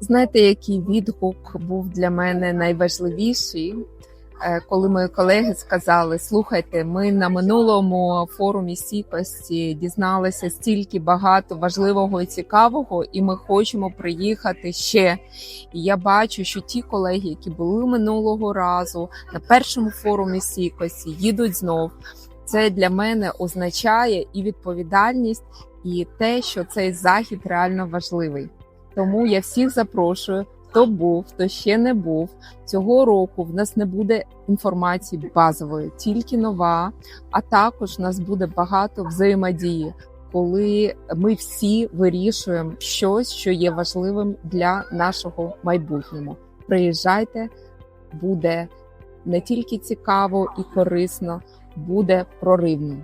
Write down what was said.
Знаєте, який відгук був для мене найважливіший, Е, коли мої колеги сказали: слухайте, ми на минулому форумі стійкості дізналися стільки багато важливого і цікавого, і ми хочемо приїхати ще. І я бачу, що ті колеги, які були минулого разу на першому форумі стійкості, їдуть знов. Це для мене означає і відповідальність, і те, що цей захід реально важливий. Тому я всіх запрошую, хто був, хто ще не був. Цього року в нас не буде інформації базової, тільки нова. А також в нас буде багато взаємодії, коли ми всі вирішуємо щось, що є важливим для нашого майбутнього. Приїжджайте, буде не тільки цікаво і корисно, буде проривно.